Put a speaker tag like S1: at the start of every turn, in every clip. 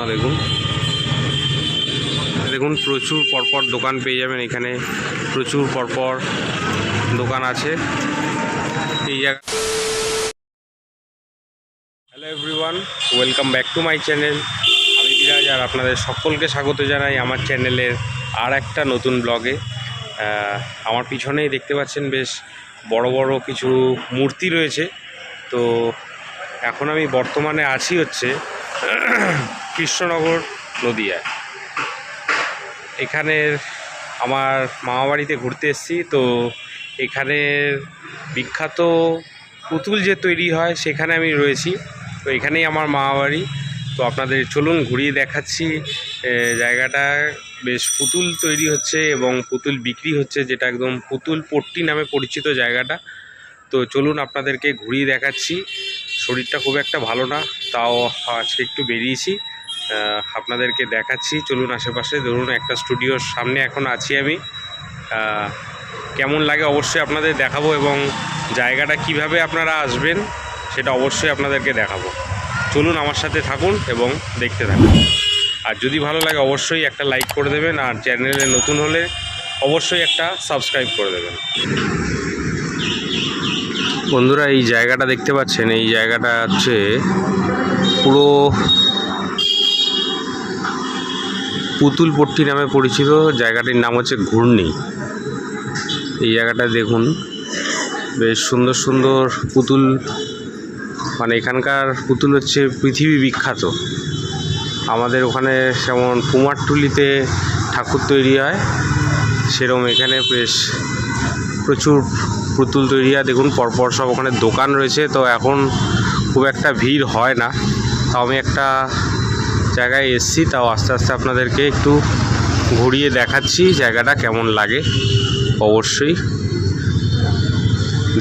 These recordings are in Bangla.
S1: প্রতিমা দেখুন। দেখুন, প্রচুর পরপর দোকান পেয়ে যাবেন এখানে। প্রচুর পরপর দোকান আছে। এই জায়গা hello everyone welcome back to my channel আমি বিরাজ, আর আপনাদের সকলকে স্বাগত জানাই আমার চ্যানেলের আর একটা নতুন ব্লগে আমার পিছনেই দেখতে পাচ্ছেন বেশ বড় বড় কিছু মূর্তি রয়েছে। তো এখন আমি বর্তমানে আছি হচ্ছে কৃষ্ণনগর নদিয়ায়। এখানের আমার মামাবাড়িতে ঘুরতে এসেছি, তো এখানের বিখ্যাত পুতুল যে তৈরি হয় সেখানে আমি রয়েছি। তো এখানেই আমার মামাবাড়ি তো আপনাদের চলুন ঘুরিয়ে দেখাচ্ছি জায়গাটা। বেশ পুতুল তৈরি হচ্ছে এবং পুতুল বিক্রি হচ্ছে, যেটা একদম পুতুল পট্টি নামে পরিচিত জায়গাটা। তো চলুন আপনাদেরকে ঘুরিয়ে দেখাচ্ছি। শরীরটা খুব একটা ভালো না, তাও আজকে একটু বেরিয়েছি। আপনাদেরকে দেখাচ্ছি। চলুন আশেপাশে, ধরুন একটা স্টুডিওর সামনে এখন আছি আমি। কেমন লাগে অবশ্যই আপনাদের দেখাবো এবং জায়গাটা কীভাবে আপনারা আসবেন সেটা অবশ্যই আপনাদেরকে দেখাবো। চলুন আমার সাথে থাকুন এবং দেখতে থাকুন। আর যদি ভালো লাগে অবশ্যই একটা লাইক করে দেবেন আর চ্যানেলে নতুন হলে অবশ্যই একটা সাবস্ক্রাইব করে দেবেন। বন্ধুরা, এই জায়গাটা দেখতে পাচ্ছেন। এই জায়গাটা হচ্ছে পুরো পুতুল পট্টি নামে পরিচিত, জায়গাটির নাম হচ্ছে ঘূর্ণি। এই জায়গাটা দেখুন, বেশ সুন্দর সুন্দর পুতুল মানে এখানকার পুতুল হচ্ছে পৃথিবী বিখ্যাত। আমাদের ওখানে যেমন কুমারটুলিতে ঠাকুর তৈরি হয় সেরকম এখানে বেশ প্রচুর পুতুল তৈরি হয়। দেখুন, পরপর সব ওখানে দোকান রয়েছে, তো এখন খুব একটা ভিড় হয় না। তাও আমি একটা জায়গায় এসছি, তাও আস্তে আস্তে আপনাদেরকে একটু ঘুরিয়ে দেখাচ্ছি জায়গাটা কেমন লাগে, অবশ্যই।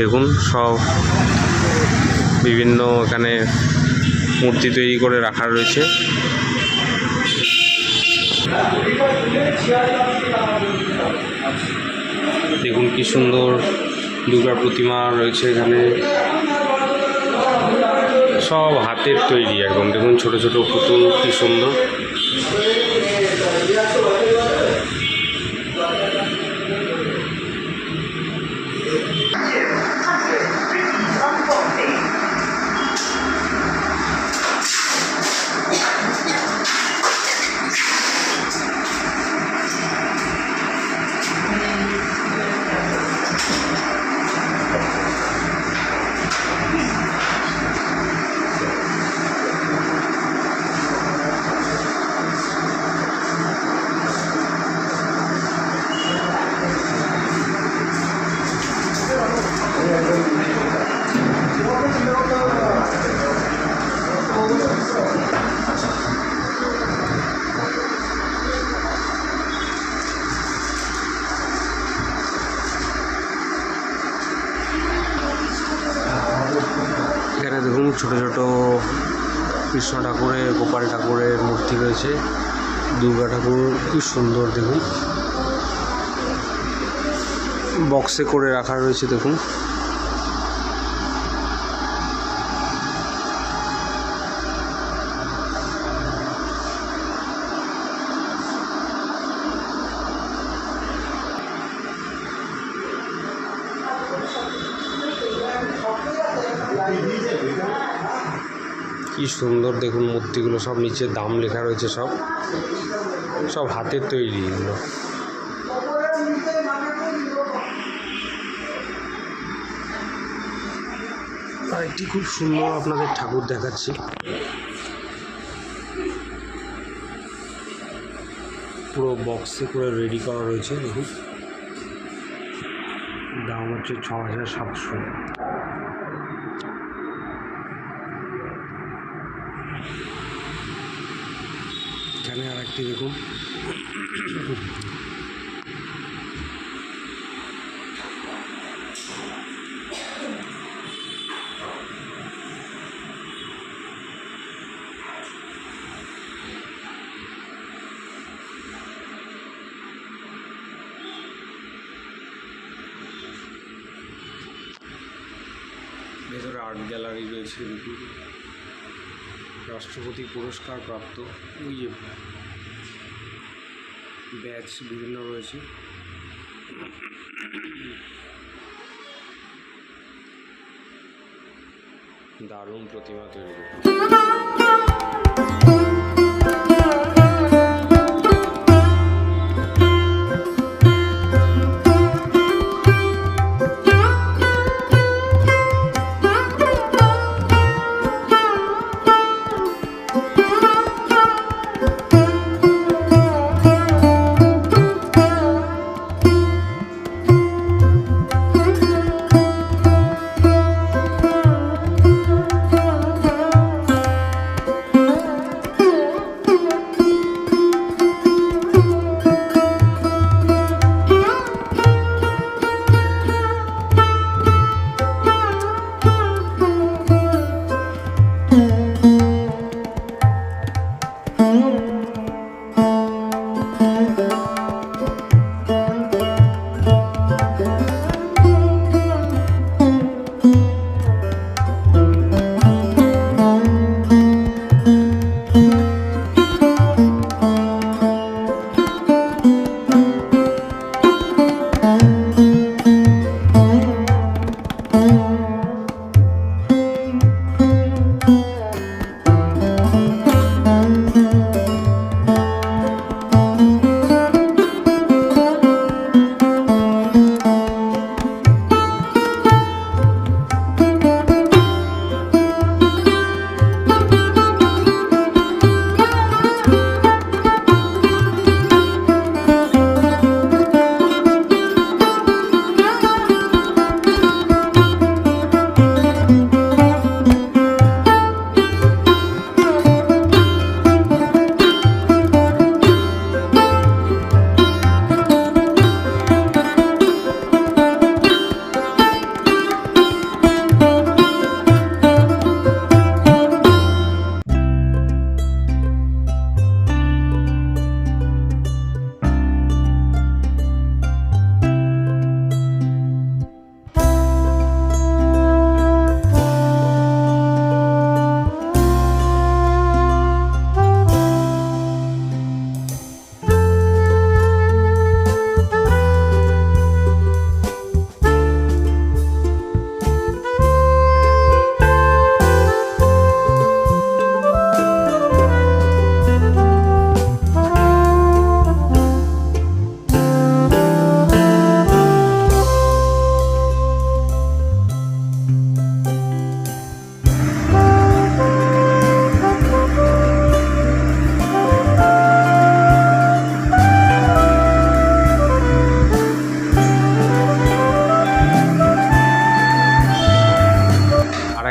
S1: দেখুন, সব বিভিন্ন এখানে মূর্তি তৈরি করে রাখা রয়েছে। দেখুন কি সুন্দর দুর্গা প্রতিমা রয়েছে এখানে। সব হাতের তৈরি একদম। দেখুন ছোট ছোট পুতুল কি সুন্দর। ছোট ছোট কৃষ্ণ ঠাকুরের, গোপাল ঠাকুরের মূর্তি রয়েছে। দুর্গা ঠাকুর কি সুন্দর, দেখুন। বক্সে করে রাখা রয়েছে, দেখুন। কি সুন্দর দেখুন মূর্তিগুলো, সব নিচে দাম লেখা রয়েছে সব। সব হাতের তৈরি এগুলো। একটি খুব সুন্দর আপনাদের ঠাকুর দেখাচ্ছি। পুরো বক্সে করে রেডি করা রয়েছে, দেখুন। দাম হচ্ছে ছ হাজার সাতশো। একটি দেখুন ভেতরে আর্ট গ্যালারি রয়েছে। দেখুন রাষ্ট্রপতি পুরস্কার প্রাপ্ত ওই যে ব্যাচ বিভিন্ন রয়েছে। দারুণ প্রতিমা তৈরি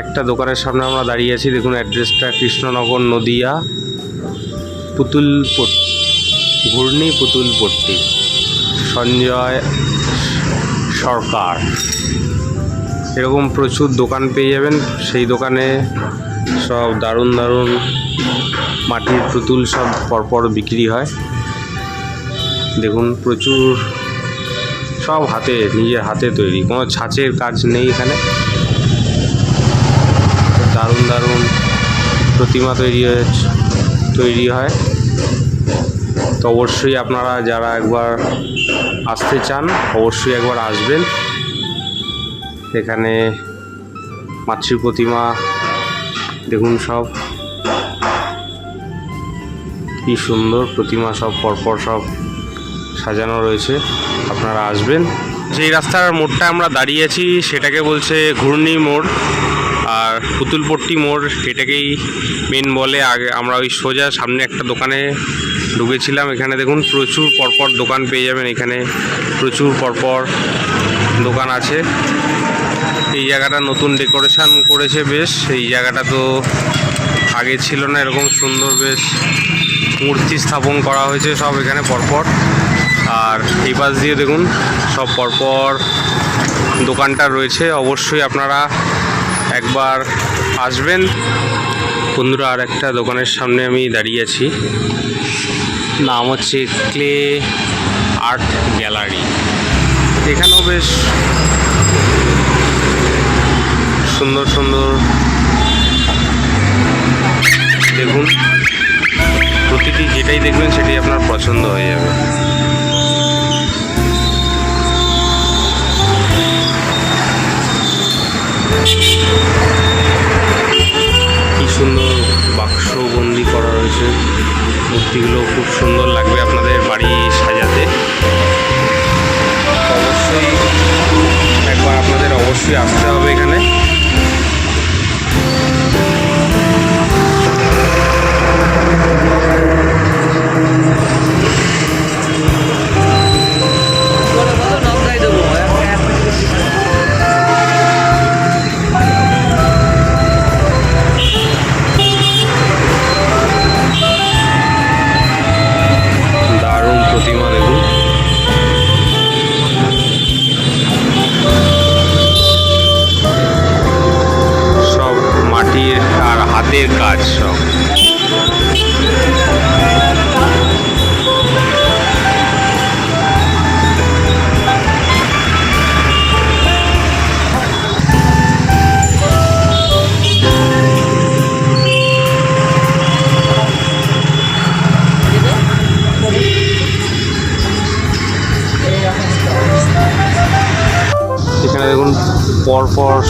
S1: একটা দোকানের সামনে আমরা দাঁড়িয়ে আছি। দেখুন অ্যাড্রেসটা কৃষ্ণনগর নদিয়া পুতুল ঘূর্ণি পুতুল পট্টি সঞ্জয় সরকার। এরকম প্রচুর দোকান পেয়ে যাবেন। সেই দোকানে সব দারুণ দারুণ মাটির পুতুল সব পরপর বিক্রি হয়। দেখুন, প্রচুর সব হাতে, নিজের হাতে তৈরি। কোনো ছাঁচের কাজ নেই এখানে দারুণ দারুণ প্রতিমা তৈরি হয়েছে তৈরি হয়। তো অবশ্যই আপনারা যারা একবার আসতে চান, অবশ্যই একবার আসবেন। এখানে মাতৃ প্রতিমা, দেখুন সব। কি সুন্দর প্রতিমা সব, পরপর সব সাজানো রয়েছে। আপনারা আসবেন। যেই রাস্তার মোড়টা আমরা দাঁড়িয়ে আছি, সেটাকে বলছে ঘূর্ণি মোড়। আর পুতুলপট্টি মোড় এটাকেই মেন বলে। আগে আমরা ওই সোজা সামনে একটা দোকানে ঢুকেছিলাম। এখানে দেখুন প্রচুর পরপর দোকান পেয়ে যাবেন এখানে। প্রচুর পরপর দোকান আছে। এই জায়গাটা নতুন ডেকোরেশন করেছে বেশ। এই জায়গাটা তো আগে ছিল না, এরকম সুন্দর বেশ মূর্তি স্থাপন করা হয়েছে সব এখানে পরপর। আর এই পাশ দিয়ে দেখুন সব পরপর দোকানটা রয়েছে। অবশ্যই আপনারা একবার আসবেন। বন্ধুরা আর একটা দোকানের সামনে আমি দাঁড়িয়ে আছি। নাম হচ্ছে ক্লে আর্ট গ্যালারি। এখানেও বেশ সুন্দর সুন্দর দেখুন। প্রতিটি যেটাই দেখবেন, সেটাই আপনার পছন্দ হয়ে যাবে। মূর্তিগুলো খুব সুন্দর লাগবে আপনাদের বাড়ি সাজাতে। অবশ্যই একবার আপনাদের অবশ্যই আসতে হবে।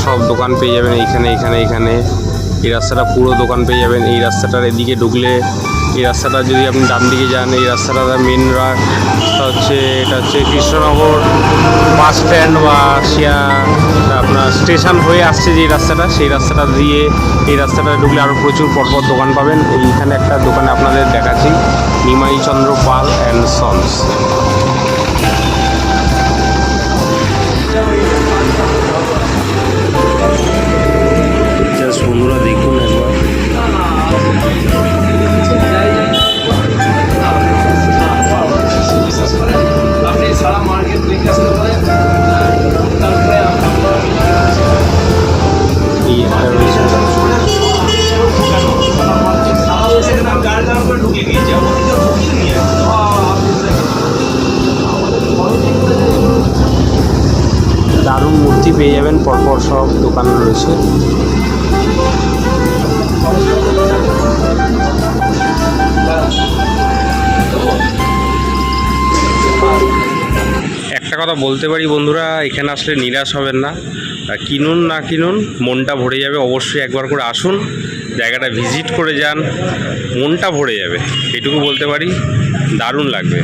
S1: সব দোকান পেয়ে যাবেন এইখানে এখানে এখানে এই রাস্তাটা পুরো দোকান পেয়ে যাবেন। এই রাস্তাটার এদিকে ঢুকলে এই রাস্তাটা যদি আপনি ডান দিকে যান, এই রাস্তাটা মেন রাস্তা হচ্ছে, এটা হচ্ছে কৃষ্ণনগর বাস স্ট্যান্ড বা শিয়া আপনার স্টেশন হয়ে আসছে যে রাস্তাটা, সেই রাস্তাটা দিয়ে এই রাস্তাটা ঢুকলে আরও প্রচুর পরপর দোকান পাবেন। এইখানে একটা দোকানে আপনাদের দেখাচ্ছি। নিমাই চন্দ্র পাল অ্যান্ড সন্স
S2: করে ঢুকে গিয়েছে
S1: দারুণ মূর্তি পেয়ে যাবেন পরপর সব দোকান রয়েছে। বলতে পারি বন্ধুরা, এখানে আসলে নিরাশ হবেন না। কিনুন না কিনুন, মনটা ভরে যাবে, অবশ্যই একবার করে আসুন, জায়গাটা ভিজিট করে যান, মনটা ভরে যাবে, এটুকু বলতে পারি, দারুণ লাগবে।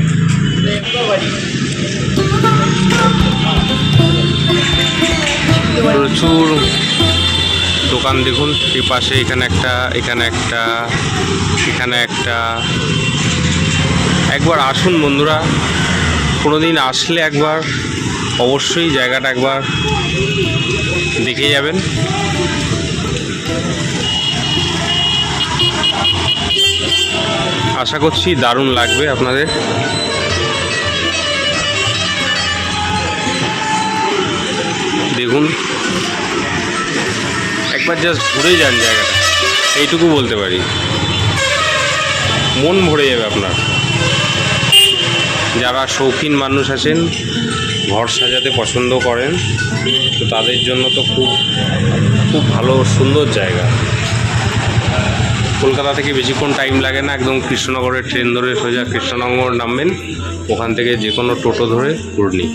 S1: প্রচুর দোকান দেখুন এই পাশে এখানে একটা এখানে একটা এখানে একটা। একবার আসুন বন্ধুরা কোনো দিন আসলে একবার অবশ্যই জায়গাটা একবার দেখে যাবেন। আশা করছি দারুণ লাগবে আপনাদের। দেখুন। একবার জাস্ট ঘুরে যান জায়গাটা। এইটুকু বলতে পারি। মন ভরে যাবে আপনার। যারা শৌখিন মানুষ আছেন, ঘর সাজাতে পছন্দ করেন, তো তাদের জন্য তো খুব খুব ভালো সুন্দর জায়গা। কলকাতা থেকে বেশিক্ষণ টাইম লাগে না, একদম কৃষ্ণনগরের ট্রেন ধরে সোজা কৃষ্ণনগর নামবেন, ওখান থেকে যে কোনো টোটো ধরে ঘুরনি।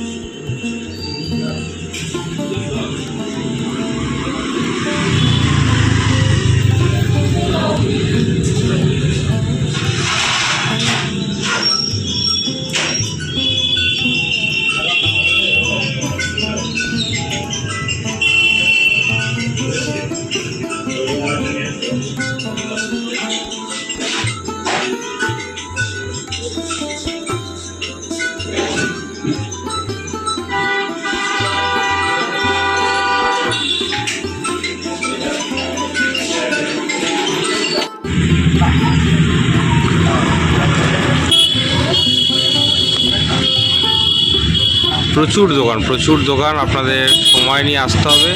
S1: প্রচুর দোকান প্রচুর দোকান। আপনাদের সময় নিয়ে আসতে হবে,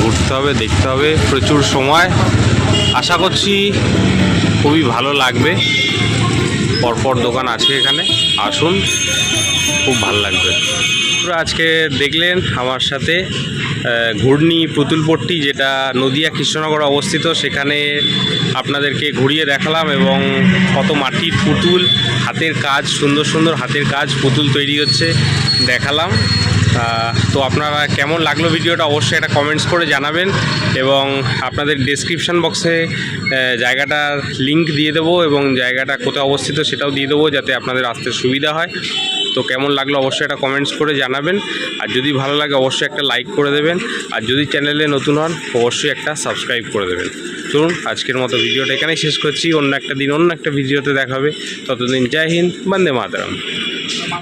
S1: ঘুরতে হবে, দেখতে হবে। প্রচুর সময়। আশা করছি খুবই ভালো লাগবে। পরপর দোকান আছে এখানে। আসুন, খুব ভালো লাগবে। আজকে দেখলেন আমার সাথে ঘূর্ণি পুতুলপট্টি, যেটা নদিয়া কৃষ্ণনগরে অবস্থিত। সেখানে আপনাদেরকে ঘুরিয়ে দেখালাম এবং কত মাটির পুতুল, হাতের কাজ, সুন্দর সুন্দর হাতের কাজ, পুতুল তৈরি হচ্ছে। দেখালাম। তো আপনারা কেমন লাগল ভিডিওটা অবশ্যই একটা কমেন্টস করে জানাবেন এবং আপনাদের ডেসক্রিপশন বক্সে জায়গাটার লিংক দিয়ে দেবো এবং জায়গাটা কোথায় অবস্থিত সেটাও দিয়ে দেবো যাতে আপনাদের আসতে সুবিধা হয়। তো কেমন লাগল অবশ্যই একটা কমেন্টস করে জানাবেন। আর যদি ভালো লাগে অবশ্যই একটা লাইক করে দেবেন। আর যদি চ্যানেলে নতুন হন, অবশ্যই একটা সাবস্ক্রাইব করে দেবেন। চলুন, আজকের মতো ভিডিওটা এখানেই শেষ করছি। অন্য একটা দিন, অন্য একটা ভিডিওতে দেখাবে ততদিন জয় হিন্দ, বন্দে মাতরম।